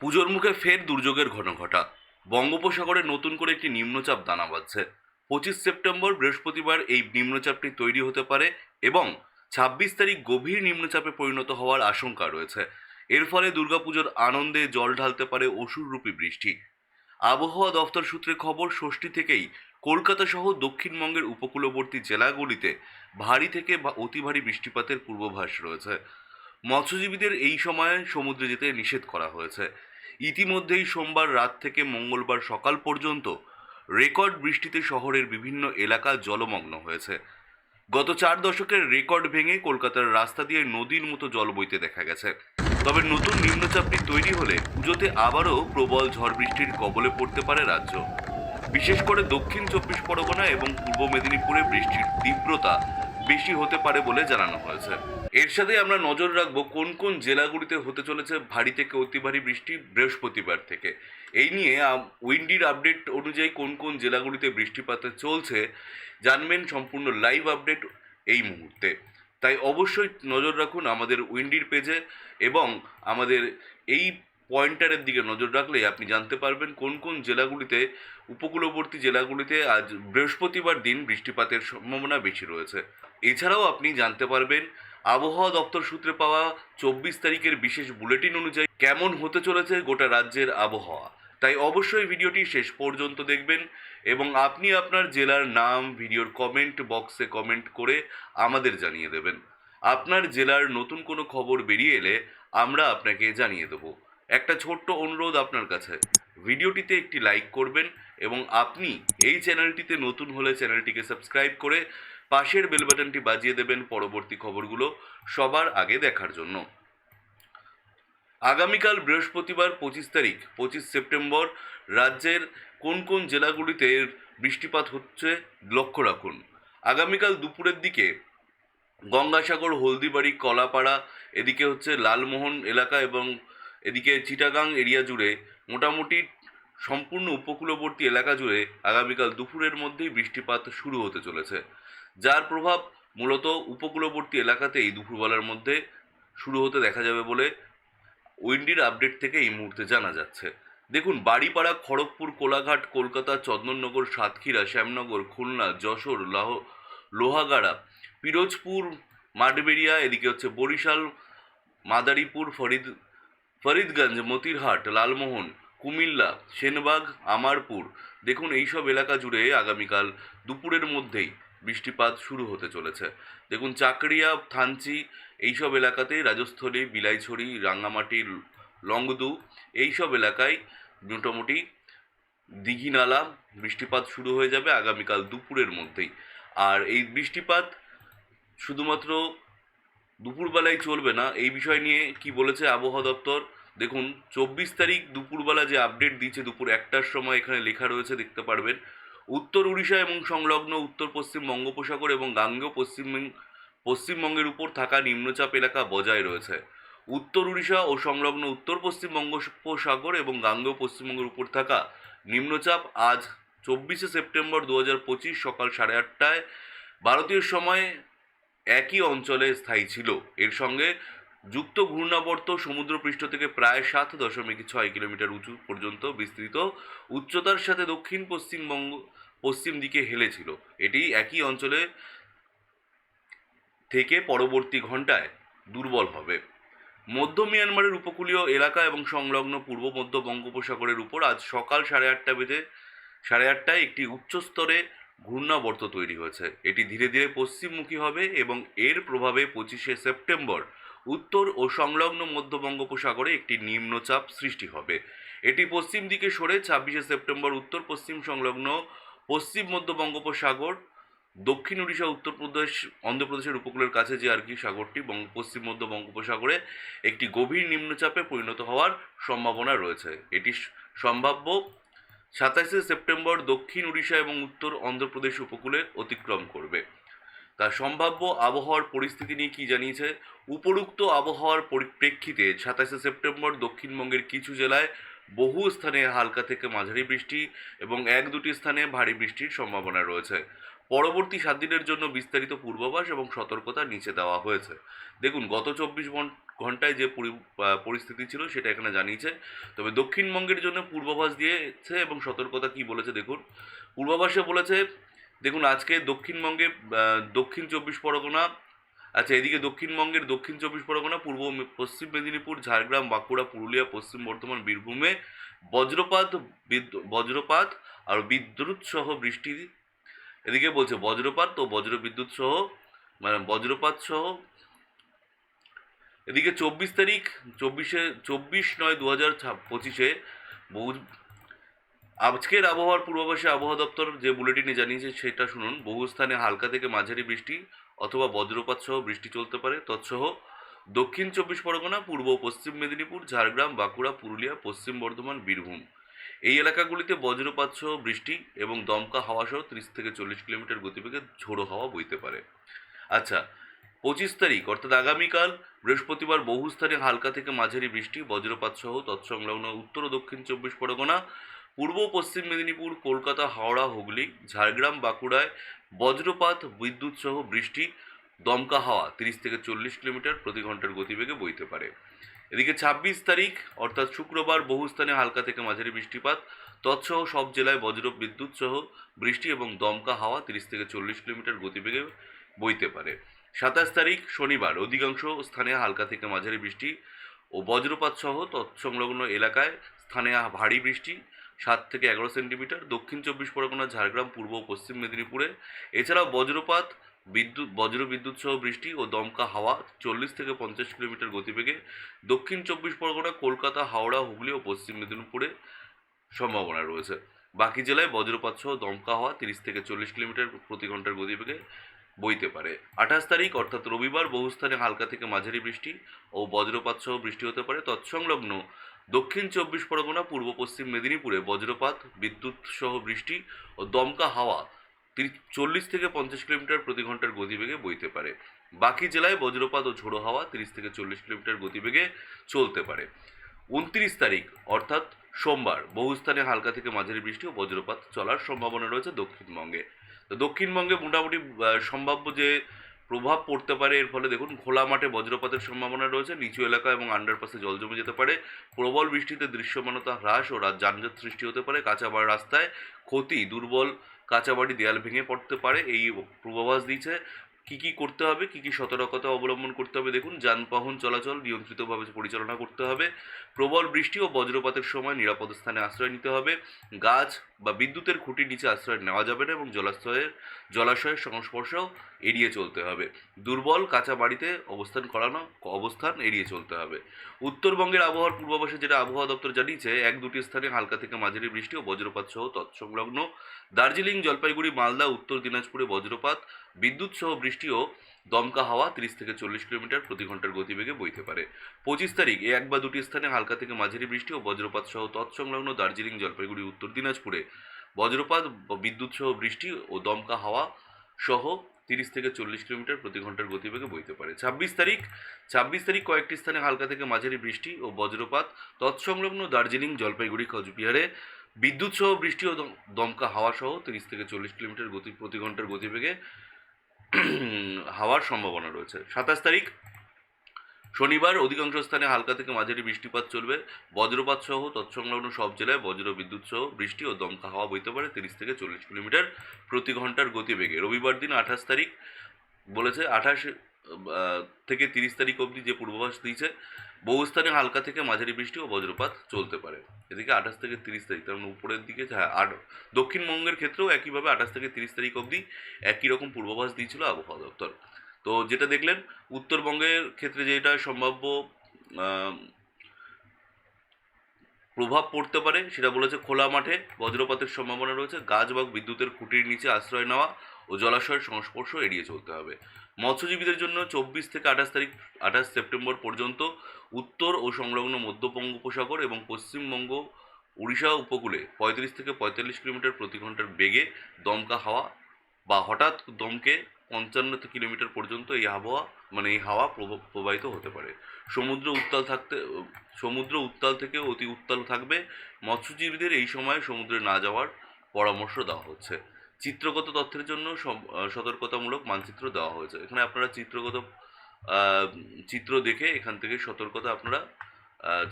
পুজোর মুখে ফের দুর্যোগের ঘন ঘটা বঙ্গোপসাগরে নতুন করে একটি নিম্নচাপ দানা বাঁধছে। পঁচিশ সেপ্টেম্বর বৃহস্পতিবার এই নিম্নচাপটি তৈরি হতে পারে এবং ছাব্বিশ তারিখ গভীর নিম্নচাপে পরিণত হওয়ার আশঙ্কা রয়েছে। এর ফলে দুর্গাপুজোর আনন্দে জল ঢালতে পারে অসুররূপী বৃষ্টি। আবহাওয়া দফতর সূত্রে খবর, ষষ্ঠী থেকেই কলকাতা সহ দক্ষিণবঙ্গের উপকূলবর্তী জেলাগুলিতে ভারী থেকে বা অতি ভারী বৃষ্টিপাতের পূর্বাভাস রয়েছে। মৎস্যজীবীদের এই সময়ে সমুদ্রে যেতে নিষেধ করা হয়েছে। ইতিমধ্যেই সোমবার রাত থেকে মঙ্গলবার সকাল পর্যন্ত রেকর্ড বৃষ্টিতে শহরের বিভিন্ন এলাকা জলমগ্ন হয়েছে। গত চার দশকের রেকর্ড ভেঙে কলকাতার রাস্তা দিয়ে নদীর মতো জল বইতে দেখা গেছে। তবে নতুন নিম্নচাপটি তৈরি হলে পুজোতে আবারও প্রবল ঝড় বৃষ্টির কবলে পড়তে পারে রাজ্য। বিশেষ করে দক্ষিণ চব্বিশ পরগনা এবং পূর্ব মেদিনীপুরে বৃষ্টির তীব্রতা বেশি হতে পারে বলে জানানো হয়েছে। এর সাথে আমরা নজর রাখব কোন কোন জেলাগুলিতে হতে চলেছে ভারী থেকে অতি ভারী বৃষ্টি বৃহস্পতিবার থেকে। এই নিয়ে উইন্ডির আপডেট অনুযায়ী কোন কোন জেলাগুলিতে বৃষ্টিপাত চলছে জানবেন সম্পূর্ণ লাইভ আপডেট এই মুহূর্তে। তাই অবশ্যই নজর রাখুন আমাদের উইন্ডির পেজে এবং আমাদের এই পয়েন্টারের দিকে নজর রাখলে আপনি জানতে পারবেন কোন কোন জেলাগুলিতে, উপকূলবর্তী জেলাগুলিতে আজ বৃহস্পতিবার দিন বৃষ্টিপাতের সম্ভাবনা বেশি রয়েছে। এছাড়াও আপনি জানতে পারবেন আবহাওয়া দপ্তর সূত্রে পাওয়া চব্বিশ তারিখের বিশেষ বুলেটিন অনুযায়ী কেমন হতে চলেছে গোটা রাজ্যের আবহাওয়া? তাই অবশ্যই ভিডিওটি শেষ পর্যন্ত দেখবেন এবং আপনি আপনার জেলার নাম ভিডিওর কমেন্ট বক্সে কমেন্ট করে আমাদের জানিয়ে দেবেন। আপনার জেলার নতুন কোনো খবর বেরিয়ে এলে আমরা আপনাকে জানিয়ে দেব। একটা ছোট্ট অনুরোধ আপনার কাছে। ভিডিওটিতে একটি লাইক করবেন এবং আপনি এই চ্যানেলটিতে নতুন হলে চ্যানেলটিকে সাবস্ক্রাইব করে পাশের বেল বাটনটি বাজিয়ে দেবেন পরবর্তী খবরগুলো সবার আগে দেখার জন্য। আগামীকাল বৃহস্পতিবার পঁচিশ তারিখ, পঁচিশ সেপ্টেম্বর, রাজ্যের কোন কোন জেলাগুলিতে বৃষ্টিপাত হচ্ছে লক্ষ্য রাখুন। আগামীকাল দুপুরের দিকে গঙ্গাসাগর, হলদিবাড়ি, কলাপাড়া, এদিকে হচ্ছে লালমোহন এলাকা এবং এদিকে চিটাগাং এরিয়া জুড়ে মোটামুটি সম্পূর্ণ উপকূলবর্তী এলাকা জুড়ে আগামীকাল দুপুরের মধ্যেই বৃষ্টিপাত শুরু হতে চলেছে। যার প্রভাব মূলত উপকূলবর্তী এলাকাতেই দুপুরবেলার মধ্যে শুরু হতে দেখা যাবে বলে উইন্ডির আপডেট থেকে এই মুহূর্তে জানা যাচ্ছে। দেখুন, বাড়িপাড়া, খড়গপুর, কোলাঘাট, কলকাতা, চন্দননগর, সাতক্ষীরা, শ্যামনগর, খুলনা, যশোর, লাহ, লোহাগাড়া, পিরোজপুর, মাঠবেড়িয়া, এদিকে হচ্ছে বরিশাল, মাদারীপুর, ফরিদ, ফরিদগঞ্জ, মতিরহাট, লালমোহন কুমিল্লা, সেনবাগ, আমারপুর। দেখুন, এইসব এলাকা জুড়ে আগামীকাল দুপুরের মধ্যেই বৃষ্টিপাত শুরু হতে চলেছে। দেখুন, চাকরিয়া, থানচি এইসব এলাকাতে রাজস্থলী বিলাইছড়ি, রাঙ্গামাটি, লংদু এইসব এলাকায় মোটামুটি দিঘিনালা বৃষ্টিপাত শুরু হয়ে যাবে আগামীকাল দুপুরের মধ্যেই। আর এই বৃষ্টিপাত শুধুমাত্র দুপুরবেলায় চলবে না, এই বিষয় নিয়ে কি বলেছে আবহাওয়া দপ্তর? দেখুন, চব্বিশ তারিখ দুপুরবেলা যে আপডেট দিয়েছে দুপুর একটার সময় এখানে লেখা রয়েছে, দেখতে পারবেন। উত্তর উড়িষ্যা এবং সংলগ্ন উত্তর পশ্চিম বঙ্গোপসাগর এবং গাঙ্গেয় পশ্চিম পশ্চিমবঙ্গের উপর থাকা নিম্নচাপ এলাকা বজায় রয়েছে। উত্তর উড়িষ্যা ও সংলগ্ন উত্তর পশ্চিম বঙ্গোপসাগর এবং গাঙ্গেয় পশ্চিমবঙ্গের উপর থাকা নিম্নচাপ আজ চব্বিশে সেপ্টেম্বর দু হাজার পঁচিশ সকাল সাড়ে আটটায় ভারতীয় সময় একই অঞ্চলে স্থায়ী ছিল। এর সঙ্গে যুক্ত ঘূর্ণাবর্ত সমুদ্রপৃষ্ঠ থেকে প্রায় সাত দশমিক ছয় কিলোমিটার উঁচু পর্যন্ত বিস্তৃত, উচ্চতার সাথে দক্ষিণ পশ্চিমবঙ্গ পশ্চিম দিকে হেলেছিল। এটি একই অঞ্চলে থেকে পরবর্তী ঘন্টায় দুর্বল হবে। মধ্য মিয়ানমারের উপকূলীয় এলাকা এবং সংলগ্ন পূর্ব মধ্য বঙ্গোপসাগরের উপর আজ সকাল সাড়ে আটটা বেজে, সাড়ে আটটায় একটি উচ্চস্তরে ঘূর্ণাবর্ত তৈরি হয়েছে। এটি ধীরে ধীরে পশ্চিমমুখী হবে এবং এর প্রভাবে পঁচিশে সেপ্টেম্বর উত্তর ও সংলগ্ন মধ্য বঙ্গোপসাগরে একটি নিম্নচাপ সৃষ্টি হবে। এটি পশ্চিম দিকে সরে ছাব্বিশে সেপ্টেম্বর উত্তর পশ্চিম সংলগ্ন পশ্চিম মধ্য বঙ্গোপসাগর, দক্ষিণ উড়িষ্যা উত্তরপ্রদেশ অন্ধ্রপ্রদেশের উপকূলের কাছে যে আর কি সাগরটি পশ্চিম মধ্য বঙ্গোপসাগরে একটি গভীর নিম্নচাপে পরিণত হওয়ার সম্ভাবনা রয়েছে। এটি সম্ভাব্য সাতাশে সেপ্টেম্বর দক্ষিণ উড়িষ্যা এবং উত্তর অন্ধ্রপ্রদেশ উপকূলে অতিক্রম করবে। তার সম্ভাব্য আবহাওয়ার পরিস্থিতি নিয়ে কি জানিয়েছে? উপরুক্ত আবহাওয়ার পরিপ্রেক্ষিতে সাতাশে সেপ্টেম্বর দক্ষিণবঙ্গের কিছু জেলায় বহু স্থানে হালকা থেকে মাঝারি বৃষ্টি এবং এক দুটি স্থানে ভারী বৃষ্টির সম্ভাবনা রয়েছে। পরবর্তী সাত দিনের জন্য বিস্তারিত পূর্বাভাস এবং সতর্কতা নিচে দেওয়া হয়েছে। দেখুন, গত চব্বিশ ঘন্টায় যে পরি- পরিস্থিতি ছিল সেটা এখানে জানিয়েছে। তবে দক্ষিণবঙ্গের জন্য পূর্বাভাস দিয়েছে এবং সতর্কতা কি বলেছে দেখুন। পূর্বাভাসে বলেছে দেখুন, আজকে দক্ষিণবঙ্গে দক্ষিণ চব্বিশ পরগনা আচ্ছা এদিকে দক্ষিণবঙ্গের দক্ষিণ চব্বিশ পরগনা, পূর্ব পশ্চিম মেদিনীপুর, ঝাড়গ্রাম, বাঁকুড়া, পুরুলিয়া, পশ্চিম বর্ধমান, বীরভূমে বজ্রপাত বজ্রপাত আর বিদ্যুৎ সহ বৃষ্টি। এদিকে বলছে বজ্রপাত ও বজ্র বিদ্যুৎ সহ মানে বজ্রপাত সহ। এদিকে চব্বিশ তারিখ, চব্বিশে, চব্বিশ নয় দু হাজার পঁচিশে আজকের আবহাওয়ার পূর্বাভাসে আবহাওয়া দপ্তর যে বুলেটিনে জানিয়েছে সেটা শুনুন। বহু স্থানে হালকা থেকে মাঝারি বৃষ্টি অথবা বজ্রপাত সহ বৃষ্টি চলতে পারে। তৎসহ দক্ষিণ চব্বিশ পরগনা, পূর্ব পশ্চিম মেদিনীপুর, ঝাড়গ্রাম, বাঁকুড়া, পুরুলিয়া, পশ্চিম বর্ধমান, বীরভূম। এই এলাকাগুলিতে বজ্রপাত সহ বৃষ্টি এবং দমকা হাওয়া সহ ত্রিশ থেকে চল্লিশ কিলোমিটার গতিবেগে ঝোড়ো হাওয়া বইতে পারে। আচ্ছা পঁচিশ তারিখ, অর্থাৎ আগামীকাল বৃহস্পতিবার বহু স্থানে হালকা থেকে মাঝারি বৃষ্টি, বজ্রপাত সহ তৎসংলগ্ন উত্তর ও দক্ষিণ চব্বিশ পরগনা পূর্ব পশ্চিম মেদিনীপুর, কলকাতা, হাওড়া, হুগলি, ঝাড়গ্রাম, বাঁকুড়ায় বজ্রপাত, বিদ্যুৎ সহ বৃষ্টি, দমকা হাওয়া তিরিশ থেকে চল্লিশ কিলোমিটার প্রতি ঘণ্টার গতিবেগে বইতে পারে। এদিকে ছাব্বিশ তারিখ, অর্থাৎ শুক্রবার, বহু স্থানে হালকা থেকে মাঝারি বৃষ্টিপাত। তৎসহ সব জেলায় বজ্র, বিদ্যুৎ সহ বৃষ্টি এবং দমকা হাওয়া তিরিশ থেকে চল্লিশ কিলোমিটার গতিবেগে বইতে পারে। সাতাশ তারিখ, শনিবার, অধিকাংশ স্থানে হালকা থেকে মাঝারি বৃষ্টি ও বজ্রপাত সহ তৎসংলগ্ন এলাকায় স্থানে ভারী বৃষ্টি। সাত থেকে এগারো সেন্টিমিটার, দক্ষিণ চব্বিশ পরগনা, ঝাড়গ্রাম, পূর্ব ও পশ্চিম মেদিনীপুরে। এছাড়াও বজ্রপাত, বিদ্যুৎ, বজ্র বিদ্যুৎ সহ বৃষ্টি ও দমকা হাওয়া চল্লিশ থেকে পঞ্চাশ কিলোমিটার গতিবেগে দক্ষিণ চব্বিশ পরগনা, কলকাতা, হাওড়া, হুগলি ও পশ্চিম মেদিনীপুরে সম্ভাবনা রয়েছে। বাকি জেলায় বজ্রপাত সহ দমকা হাওয়া তিরিশ থেকে চল্লিশ কিলোমিটার প্রতি ঘণ্টার গতিবেগে বইতে পারে। আঠাশ তারিখ, অর্থাৎ রবিবার, বহু স্থানে হালকা থেকে মাঝারি বৃষ্টি ও বজ্রপাত সহ বৃষ্টি হতে পারে। তৎসংলগ্ন দক্ষিণ চব্বিশ পরগনা, পূর্ব পশ্চিম মেদিনীপুরে বজ্রপাত, বিদ্যুৎ সহ বৃষ্টি ও দমকা হাওয়া চল্লিশ থেকে পঞ্চাশ কিলোমিটার প্রতি ঘণ্টার গতিবেগে বইতে পারে। বাকি জেলায় বজ্রপাত ও ঝোড়ো হাওয়া তিরিশ থেকে চল্লিশ কিলোমিটার গতিবেগে চলতে পারে। উনত্রিশ তারিখ, অর্থাৎ সোমবার, বহু স্থানে হালকা থেকে মাঝারি বৃষ্টি ও বজ্রপাত চলার সম্ভাবনা রয়েছে দক্ষিণবঙ্গে। দক্ষিণবঙ্গে মোটামুটি সম্ভাব্য যে প্রভাব পড়তে পারে, এর ফলে দেখুন খোলা মাঠে বজ্রপাতের সম্ভাবনা রয়েছে, নিচু এলাকা এবং আন্ডারপাসে জল জমে যেতে পারে। প্রবল বৃষ্টিতে দৃশ্যমানতা হ্রাস ও যানজট সৃষ্টি হতে পারে। কাঁচাবাড় রাস্তায় ক্ষতি দুর্বল কাঁচা বাড়ি দেয়াল ভেঙে পড়তে পারে, এই পূর্বাভাস দিয়েছে। কি কি করতে হবে, কি কি সতর্কতা অবলম্বন করতে হবে, দেখুন যানবাহন চলাচল নিয়ন্ত্রিতভাবে পরিচালনা করতে হবে। প্রবল বৃষ্টি ও বজ্রপাতের সময় নিরাপদ স্থানে আশ্রয় নিতে হবে। গাছ বা বিদ্যুতের খুঁটির নিচে আশ্রয় নেওয়া যাবে না এবং জলাশয়ের জলাশয়ের সংস্পর্শেও এড়িয়ে চলতে হবে। দুর্বল কাঁচা বাড়িতে অবস্থান করানো, অবস্থান এড়িয়ে চলতে হবে। উত্তরবঙ্গের আবহাওয়ার পূর্বাভাসে যেটা আবহাওয়া দপ্তর জানিয়েছে, এক দুটি স্থানে হালকা থেকে মাঝারি বৃষ্টি ও বজ্রপাত সহ তৎসংলগ্ন। দার্জিলিং, জলপাইগুড়ি, মালদা, উত্তর দিনাজপুরে বজ্রপাত, বিদ্যুৎ সহ বৃষ্টি ও দমকা হাওয়া তিরিশ থেকে চল্লিশ কিলোমিটার প্রতি ঘণ্টার গতিবেগে বইতে পারে। পঁচিশ তারিখ এক বা দুটি স্থানে হালকা থেকে মাঝারি বৃষ্টি ও বজ্রপাত সহ তৎসংলগ্ন দার্জিলিং জলপাইগুড়ি, উত্তর দিনাজপুরে। বজ্রপাত, বিদ্যুৎ সহ বৃষ্টি ও দমকা হাওয়া সহ তিরিশ থেকে চল্লিশ কিলোমিটার প্রতি ঘণ্টার গতিবেগে বইতে পারে। ছাব্বিশ তারিখ ছাব্বিশ তারিখ কয়েকটি স্থানে হালকা থেকে মাঝারি বৃষ্টি ও বজ্রপাত তৎসংলগ্ন দার্জিলিং, জলপাইগুড়ি, কোচবিহারে। বিদ্যুৎ সহ বৃষ্টি ও দম- দমকা হাওয়া সহ তিরিশ থেকে চল্লিশ কিলোমিটার গতি, প্রতি ঘণ্টার গতিবেগে হাওয়ার সম্ভাবনা রয়েছে। সাতাশ তারিখ, শনিবার অধিকাংশ স্থানে হালকা থেকে মাঝারি বৃষ্টিপাত চলবে। বজ্রপাত সহ তৎসংলগ্ন সব জেলায় বজ্র বিদ্যুৎ সহ বৃষ্টি ও দমকা হাওয়া বইতে পারে তিরিশ থেকে চল্লিশ কিলোমিটার প্রতি ঘণ্টার গতিবেগে। রবিবার দিন আঠাশ তারিখ বলেছে, আঠাশ থেকে তিরিশ তারিখ অবধি যে পূর্বাভাস দিয়েছে বহু স্থানে হালকা থেকে মাঝারি বৃষ্টি ও বজ্রপাত চলতে পারে। এদিকে আঠাশ থেকে তিরিশ তারিখ, তার মানে উপরের দিকে আর দক্ষিণবঙ্গের ক্ষেত্রেও একইভাবে আঠাশ থেকে তিরিশ তারিখ অবধি একই রকম পূর্বাভাস দিয়েছিল আবহাওয়া দপ্তর। তো যেটা দেখলেন, উত্তরবঙ্গের ক্ষেত্রে যেটা সম্ভাব্য প্রভাব পড়তে পারে, সেটা বলেছে খোলা মাঠে। বজ্রপাতের সম্ভাবনা রয়েছে। গাছ বা বিদ্যুতের খুঁটির নিচে আশ্রয় নেওয়া ও জলাশয়ের সংস্পর্শ এড়িয়ে চলতে হবে। মৎস্যজীবীদের জন্য চব্বিশ থেকে আঠাশ তারিখ, আঠাশ সেপ্টেম্বর পর্যন্ত উত্তর ও সংলগ্ন মধ্য বঙ্গোপসাগর এবং পশ্চিমবঙ্গ, উড়িষ্যা উপকূলে পঁয়ত্রিশ থেকে পঁয়তাল্লিশ কিলোমিটার প্রতি ঘণ্টার বেগে দমকা হাওয়া বা হঠাৎ দমকে পঞ্চান্ন কিলোমিটার পর্যন্ত এই আবহাওয়া মানে এই হাওয়া প্রব- প্রবাহিত হতে পারে। সমুদ্র উত্তাল থাকতে, সমুদ্র উত্তাল থেকে অতি উত্তাল থাকবে। মৎস্যজীবীদের এই সময় সমুদ্রে না যাওয়ার পরামর্শ দেওয়া হচ্ছে। চিত্রগত তথ্যের জন্য সতর্কতামূলক মানচিত্র দেওয়া হয়েছে। এখানে আপনারা চিত্রগত চিত্র দেখে এখান থেকে সতর্কতা আপনারা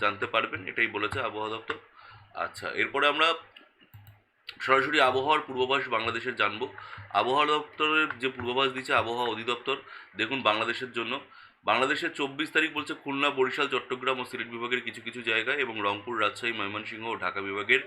জানতে পারবেন। এটাই বলেছে আবহাওয়া দপ্তর। আচ্ছা এরপরে আমরা সরাসরি আবহাওয়ার পূর্বাভাস বাংলাদেশের জানব। আবহাওয়া দপ্তরের যে পূর্বাভাস দিচ্ছে আবহাওয়া অধিদপ্তর, দেখুন বাংলাদেশের জন্য। বাংলাদেশের চব্বিশ তারিখ বলছে খুলনা, বরিশাল, চট্টগ্রাম ও সিলেট বিভাগের কিছু কিছু জায়গায় এবং রংপুর, রাজশাহী, ময়মনসিংহ ও ঢাকা বিভাগের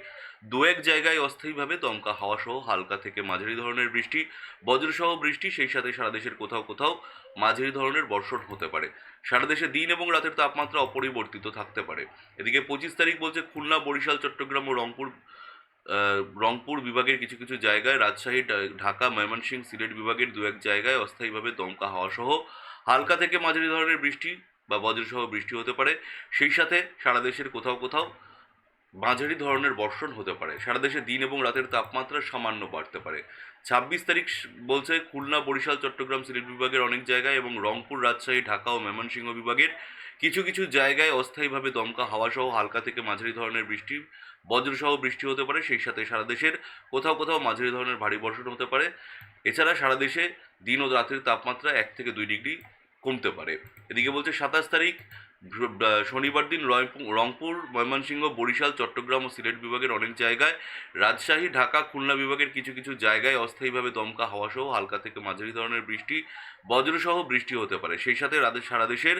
দু এক জায়গায় অস্থায়ীভাবে দমকা হাওয়া সহ হালকা থেকে মাঝারি ধরনের বৃষ্টি, বজ্রসহ বৃষ্টি, সেই সাথে সারা দেশের কোথাও কোথাও মাঝারি ধরনের বর্ষণ হতে পারে। সারা দেশে দিন এবং রাতের তাপমাত্রা অপরিবর্তিত থাকতে পারে। এদিকে পঁচিশ তারিখ বলছে খুলনা, বরিশাল, চট্টগ্রাম ও রংপুর রংপুর বিভাগের কিছু কিছু জায়গায়, রাজশাহী ঢাকা, ময়মনসিংহ, সিলেট বিভাগের দু এক জায়গায় অস্থায়ীভাবে দমকা হাওয়া সহ হালকা থেকে মাঝারি ধরনের বৃষ্টি বা বজ্রসহ বৃষ্টি হতে পারে। সেই সাথে সারা দেশের কোথাও কোথাও মাঝারি ধরনের বর্ষণ হতে পারে। সারা দেশে দিন এবং রাতের তাপমাত্রা সামান্য বাড়তে পারে। ছাব্বিশ তারিখ বলছে খুলনা, বরিশাল, চট্টগ্রাম, সিলেট বিভাগের অনেক জায়গায় এবং রংপুর, রাজশাহী, ঢাকা ও ময়মনসিংহ বিভাগের কিছু কিছু জায়গায় অস্থায়ীভাবে দমকা হাওয়া সহ হালকা থেকে মাঝারি ধরনের বৃষ্টি বজ্রসহ বৃষ্টি হতে পারে, সেই সাথে সারা দেশের কোথাও কোথাও মাঝারি ধরনের ভারী বর্ষণ হতে পারে। এছাড়া সারা দেশে দিন ও রাতের তাপমাত্রা এক থেকে দুই ডিগ্রি কমতে পারে। এদিকে বলছে, সাতাশ তারিখ শনিবার দিন রংপুর, ময়মনসিংহ, বরিশাল, চট্টগ্রাম ও সিলেট বিভাগের অনেক জায়গায় রাজশাহী, ঢাকা, খুলনা বিভাগের কিছু কিছু জায়গায় অস্থায়ীভাবে দমকা হাওয়া সহ হালকা থেকে মাঝারি ধরনের বৃষ্টি, বজ্রসহ বৃষ্টি হতে পারে। সেই সাথে সারা দেশের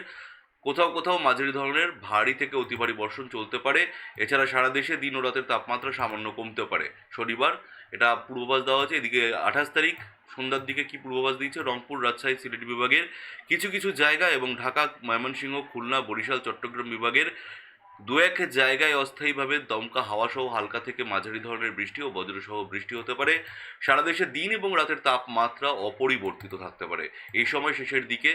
কোথাও কোথাও মাঝারি ধরনের ভারী থেকে অতি ভারী বর্ষণ চলতে পারে। এছাড়া সারা দেশে দিন ও রাতের তাপমাত্রা সামান্য কমতে পারে। শনিবার, এটা পূর্বাভাস দেওয়া হয়েছে। এদিকে আঠাশ তারিখ, সন্ধ্যার দিকে কি পূর্বাভাস দিয়েছে? রংপুর, রাজশাহী, সিলেট বিভাগের কিছু কিছু জায়গা এবং ঢাকা, ময়মনসিংহ, খুলনা, বরিশাল, চট্টগ্রাম বিভাগের দু এক জায়গায় অস্থায়ীভাবে দমকা হাওয়া সহ হালকা থেকে মাঝারি ধরনের বৃষ্টি ও বজ্রসহ বৃষ্টি হতে পারে। সারা দেশে দিন এবং রাতের তাপমাত্রা অপরিবর্তিত থাকতে পারে। এই সময় শেষের দিকে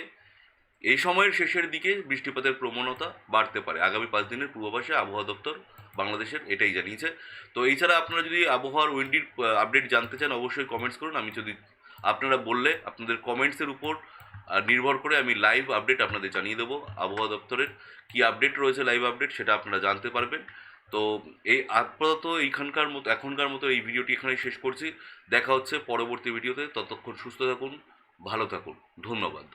এই সময়ের শেষের দিকে বৃষ্টিপাতের প্রবণতা বাড়তে পারে। আগামী পাঁচ দিনের পূর্বাভাসে আবহাওয়া দপ্তর বাংলাদেশের এটাই জানিয়েছে। তো এছাড়া আপনারা যদি আবহাওয়ার উইন্ডির আপডেট জানতে চান, অবশ্যই কমেন্টস করুন। আমি যদি আপনারা বললে আপনাদের কমেন্টসের উপর নির্ভর করে আমি লাইভ আপডেট আপনাদের জানিয়ে দেবো। আবহাওয়া দপ্তরের কি আপডেট রয়েছে লাইভ আপডেট সেটা আপনারা জানতে পারবেন। তো এই আপাতত এইখানকার মতো, এখনকার মতো এই ভিডিওটি এখানেই শেষ করছি। দেখা হচ্ছে পরবর্তী ভিডিওতে। ততক্ষণ সুস্থ থাকুন, ভালো থাকুন। ধন্যবাদ।